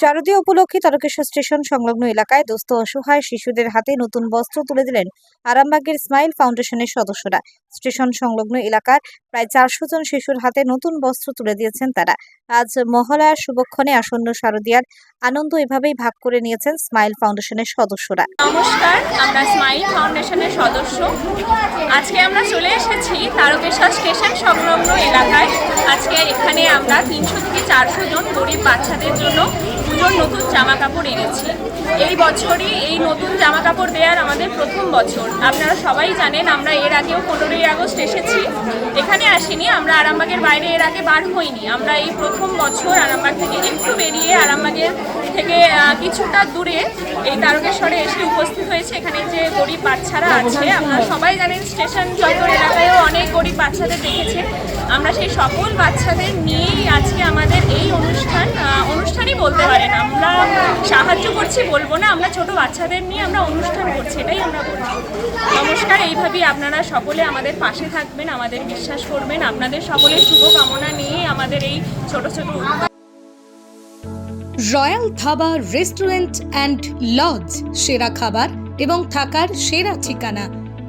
শারদীয় উপলক্ষে তারকেশ্বর স্টেশন সংলগ্ন এলাকায় দুস্থ অসহায় শিশুদের হাতে নতুন বস্ত্র তুলে দিলেন আরামবাগের স্মাইল ফাউন্ডেশনের সদস্যরা। স্টেশন সংলগ্ন এলাকার প্রায় চারশো জন শিশুর হাতে নতুন বস্ত্র তুলে দিয়েছেন তারা। আজ মহালয়ার শুভক্ষণে আসন্ন শারদীয়ার আনন্দ এভাবেই ভাগ করে নিয়েছেন স্মাইল ফাউন্ডেশনের সদস্যরা। নমস্কার, আমরা স্মাইল ফাউন্ডেশনের সদস্য। আজকে আমরা চলে এসেছি তারকেশ্বর স্টেশন সংলগ্ন এলাকায়। আজকে এখানে আমরা তিনশো থেকে চারশো জন গরিব বাচ্চাদের জন্য পুজোর নতুন জামা কাপড় এনেছি। এই বছরই এই নতুন জামা কাপড় দেওয়ার আমাদের প্রথম বছর। আপনারা সবাই জানেন আমরা এর আগেও পনেরোই আগস্ট এসেছি। এখানে আসিনি, আমরা আরামবাগের বাইরে এর আগে বার হইনি। আমরা এই প্রথম বছর আরামবাগ থেকে একটু বেরিয়ে আরামবাগের থেকে কিছুটা দূরে এই তারকেশ্বরে এসে উপস্থিত হয়েছে। এখানে যে গরিব বাচ্চারা আছে, আপনারা সবাই জানেন স্টেশন চত্বর এলাকায়ও অনেক গরিব বাচ্চাদের দেখেছেন। আমরা সেই সকল বাচ্চাদের নিয়েই আজকে আমাদের এই অনুষ্ঠান আহ, অনুষ্ঠানই বলতে পারেন আমরা সাহায্য করছি, বলব না। আমরা ছোট বাচ্চাদের নিয়ে আমরা অনুষ্ঠান করছি, এটাই আমরা বলছি। নমস্কার, এইভাবেই আপনারা সকলে আমাদের পাশে থাকবেন, আমাদের বিশ্বাস করবেন। আপনাদের সকলের শুভকামনা নিয়ে আমাদের এই ছোট ছোট Royal Dhaba restaurant and lodge, সেরা খাবার এবং থাকার সেরা ঠিকানা।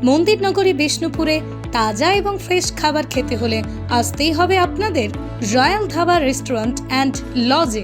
মন্দিরনগরী বিষ্ণুপুরে তাজা এবং ফ্রেশ খাবার খেতে হলে আসতেই হবে আপনাদের রয়্যাল ধাবা রেস্টুরেন্ট অ্যান্ড লজে।